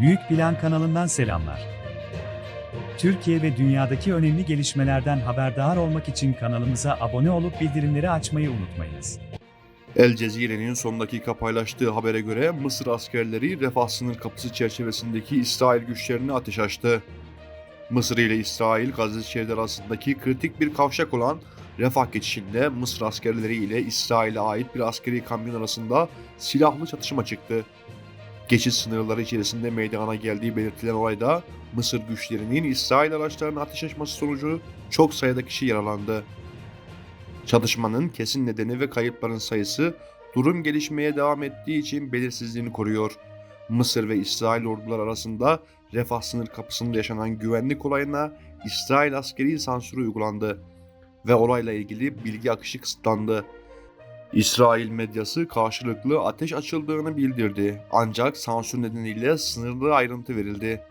Büyük Plan kanalından selamlar. Türkiye ve dünyadaki önemli gelişmelerden haberdar olmak için kanalımıza abone olup bildirimleri açmayı unutmayınız. El Cezire'nin son dakika paylaştığı habere göre Mısır askerleri Refah sınır kapısı çerçevesindeki İsrail güçlerine ateş açtı. Mısır ile İsrail Gazze şehirleri arasındaki kritik bir kavşak olan Refah geçişinde Mısır askerleri ile İsrail'e ait bir askeri kamyon arasında silahlı çatışma çıktı. Geçiş sınırları içerisinde meydana geldiği belirtilen olayda Mısır güçlerinin İsrail araçlarına ateş açması sonucu çok sayıda kişi yaralandı. Çatışmanın kesin nedeni ve kayıpların sayısı durum gelişmeye devam ettiği için belirsizliğini koruyor. Mısır ve İsrail ordular arasında Refah sınır kapısında yaşanan güvenlik olayına İsrail askeri sansürü uygulandı ve olayla ilgili bilgi akışı kısıtlandı. İsrail medyası karşılıklı ateş açıldığını bildirdi ancak sansür nedeniyle sınırlı ayrıntı verildi.